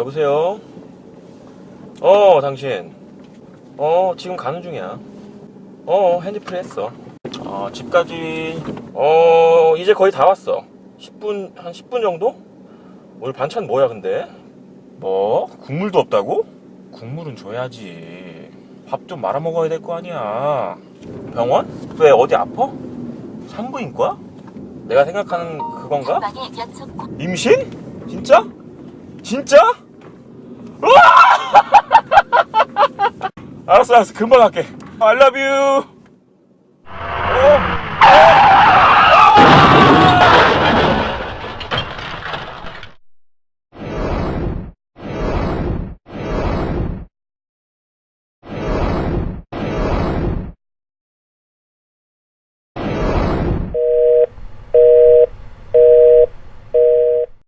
여보세요? 어, 당신. 어, 지금 가는 중이야. 어, 핸드프리 했어. 어, 집까지, 어, 이제 거의 다 왔어. 10분, 한 10분 정도? 오늘 반찬 뭐야, 근데? 뭐? 국물도 없다고? 국물은 줘야지. 밥 좀 말아 먹어야 될 거 아니야. 병원? 왜, 어디 아파? 산부인과? 내가 생각하는 그건가? 임신? 진짜? 진짜? 우와! 알았어, 알았어. 금방 갈게. 어.